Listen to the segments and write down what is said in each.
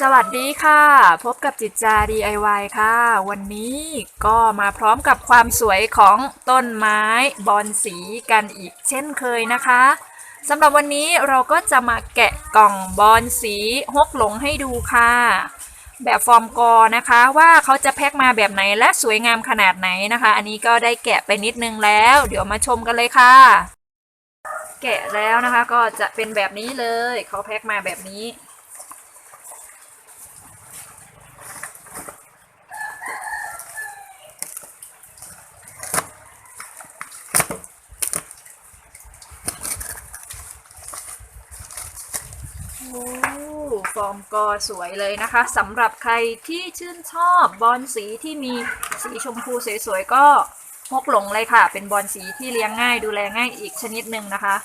สวัสดีค่ะ พบกับจิตจา DIY ค่ะ วันนี้ก็มาพร้อมกับความสวยของต้นไม้บอนสีกันอีกเช่นเคยนะคะสำหรับวันนี้เราก็จะมาแกะกล่องบอนสีฮกหลงให้ดูค่ะ แบบฟอร์มกอนะคะว่าเขาจะแพ็คมาแบบไหนและสวยงามขนาดไหนนะคะ อันนี้ก็ได้แกะไปนิดนึงแล้ว เดี๋ยวมาชมกันเลยค่ะ แกะแล้วนะคะก็จะเป็นแบบนี้เลยเขาแพ็คมาแบบนี้ โอ้ฟอร์มก็สวยเลยนะคะสำหรับใครที่ชื่นชอบบอลสีที่มีสีชมพูสวยๆก็มกหลงเลยค่ะ เป็นบอลสีที่เลี้ยงง่ายดูแลง่ายอีกชนิดหนึ่งนะคะ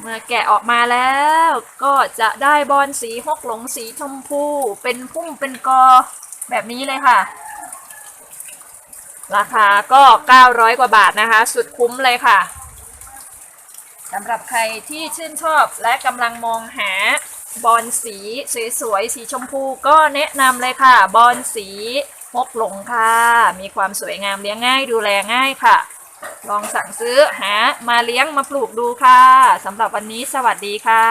เมื่อแกะออกมาแล้วก็จะได้บอลสีฮกหลงสีชมพู เป็นพุ่มเป็นกอแบบนี้เลยค่ะ ราคาก็ 900 กว่าบาทนะคะ สุดคุ้มเลยค่ะ สำหรับใครที่ชื่นชอบและกำลังมองหาบอลสีสวยๆสีชมพูก็แนะนำเลยค่ะ บอลสีฮกหลงค่ะ มีความสวยงามเลี้ยงง่ายดูแลง่ายค่ะ ลองสั่งซื้อหามาเลี้ยงมาปลูกดูค่ะสำหรับวันนี้สวัสดีค่ะ